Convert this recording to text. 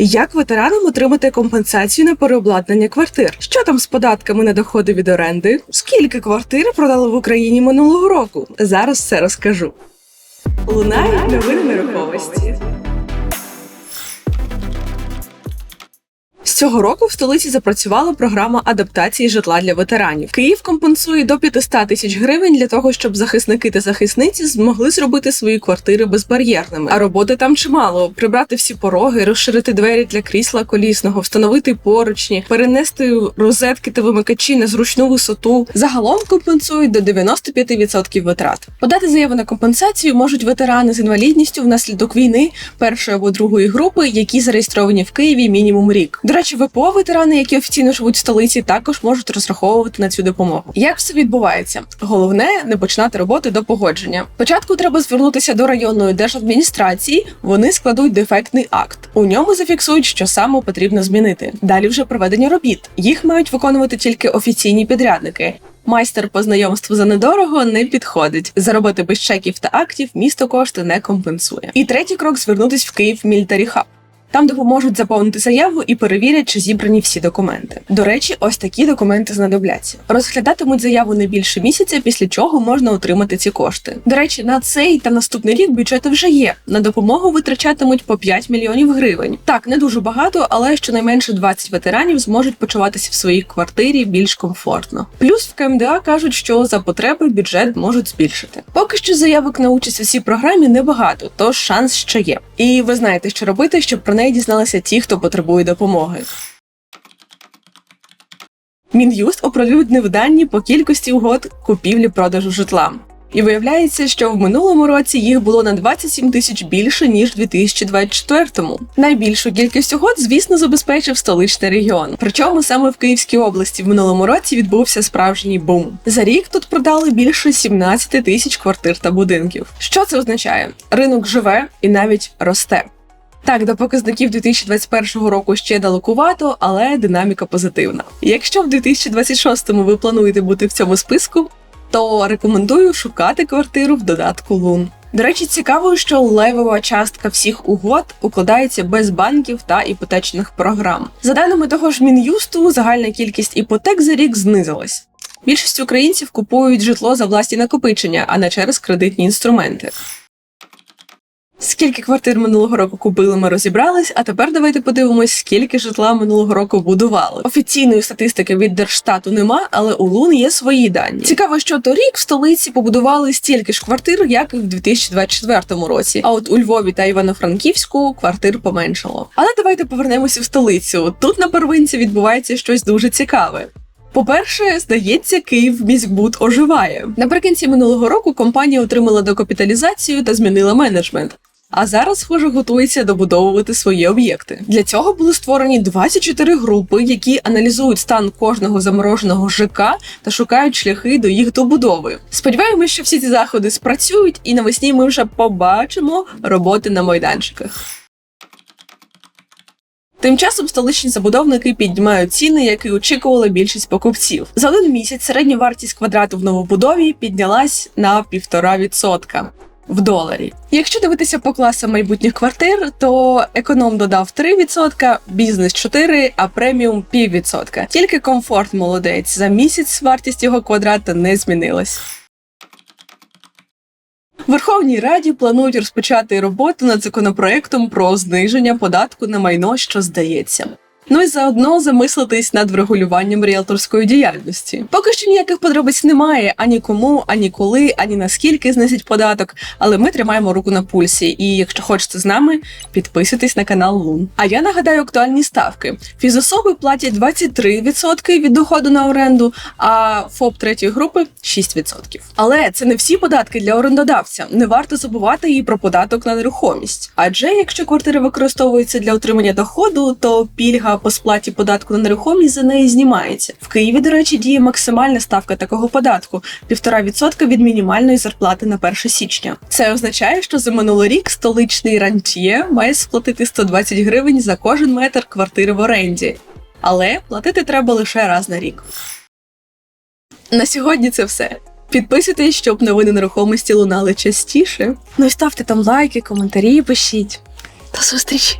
Як ветеранам отримати компенсацію на переобладнання квартир? Що там з податками на доходи від оренди? Скільки квартир продали в Україні минулого року? Зараз все розкажу. Лунають новини нерухомості. З цього року в столиці запрацювала програма адаптації житла для ветеранів. Київ компенсує до 500 тисяч гривень для того, щоб захисники та захисниці змогли зробити свої квартири безбар'єрними. А роботи там чимало: прибрати всі пороги, розширити двері для крісла колісного, встановити поручні, перенести розетки та вимикачі на зручну висоту. Загалом компенсують до 95% витрат. Подати заяву на компенсацію можуть ветерани з інвалідністю внаслідок війни першої або другої групи, які зареєстровані в Києві мінімум рік. Речі, ВПО ветерани, які офіційно живуть в столиці, також можуть розраховувати на цю допомогу. Як все відбувається? Головне не починати роботи до погодження. Спочатку треба звернутися до районної держадміністрації. Вони складуть дефектний акт. У ньому зафіксують, що саме потрібно змінити. Далі вже проведення робіт. Їх мають виконувати тільки офіційні підрядники. Майстер по знайомству за недорого не підходить. Заробити без чеків та актів місто кошти не компенсує. І третій крок звернутись в Київ Мілітарі Хаб. Там допоможуть заповнити заяву і перевірять, чи зібрані всі документи. До речі, ось такі документи знадобляться. Розглядатимуть заяву не більше місяця, після чого можна отримати ці кошти. До речі, на цей та наступний рік бюджети вже є. На допомогу витрачатимуть по 5 мільйонів гривень. Так, не дуже багато, але щонайменше 20 ветеранів зможуть почуватися в своїй квартирі більш комфортно. Плюс в КМДА кажуть, що за потреби бюджет можуть збільшити. Поки що заявок на участь у цій програмі небагато, тож шанс ще є. І ви знаєте, що робити, щоб про неї дізналися ті, хто потребує допомоги. Мін'юст оприлюднив дані по кількості угод купівлі-продажу житла. І виявляється, що в минулому році їх було на 27 тисяч більше ніж в 2024-му. Найбільшу кількість угод, звісно, забезпечив столичний регіон. Причому саме в Київській області в минулому році відбувся справжній бум. За рік тут продали більше 17 тисяч квартир та будинків. Що це означає? Ринок живе і навіть росте. Так, до показників 2021 року ще далекувато, але динаміка позитивна. Якщо в 2026 ви плануєте бути в цьому списку, то рекомендую шукати квартиру в додатку Лун. До речі, цікаво, що левова частка всіх угод укладається без банків та іпотечних програм. За даними того ж мін'юсту, загальна кількість іпотек за рік знизилась. Більшість українців купують житло за власні накопичення, а не через кредитні інструменти. Скільки квартир минулого року купили, ми розібрались. А тепер давайте подивимось, скільки житла минулого року будували. Офіційної статистики від Держштату нема, але у Лун є свої дані. Цікаво, що торік в столиці побудували стільки ж квартир, як і в 2024 році. А от у Львові та Івано-Франківську квартир поменшало. Але давайте повернемося в столицю. Тут на первинці відбувається щось дуже цікаве. По-перше, здається, Київ міськбуд оживає. Наприкінці минулого року компанія отримала докапіталізацію та змінила менеджмент. А зараз, схоже, готується добудовувати свої об'єкти. Для цього були створені 24 групи, які аналізують стан кожного замороженого ЖК та шукають шляхи до їх добудови. Сподіваємось, що всі ці заходи спрацюють, і навесні ми вже побачимо роботи на майданчиках. Тим часом столичні забудовники піднімають ціни, як і очікувала більшість покупців. За один місяць середня вартість квадрату в новобудові піднялась на 1,5% в доларі. Якщо дивитися по класам майбутніх квартир, то економ додав 3%, бізнес 4%, а преміум 0,5%. Тільки комфорт молодець. За місяць вартість його квадрата не змінилась. Верховній Раді планують розпочати роботу над законопроектом про зниження податку на майно, що здається. Ну і заодно замислитись над врегулюванням ріелторської діяльності. Поки що ніяких подробиць немає ані кому, ані коли, ані наскільки знизять податок, але ми тримаємо руку на пульсі. І якщо хочете з нами, підписуйтесь на канал Лун. А я нагадаю актуальні ставки: фізособи платять 23% від доходу на оренду, а ФОП третьої групи 6%. Але це не всі податки для орендодавця. Не варто забувати і про податок на нерухомість. Адже якщо квартира використовується для отримання доходу, то пільга по сплаті податку на нерухомість за неї знімається. В Києві, до речі, діє максимальна ставка такого податку 1,5% від мінімальної зарплати на 1 січня. Це означає, що за минулий рік столичний рантьє має сплатити 120 гривень за кожен метр квартири в оренді. Але платити треба лише раз на рік. На сьогодні це все. Підписуйтесь, щоб новини нерухомості лунали частіше. Ну і ставте там лайки, коментарі, пишіть. До зустрічі!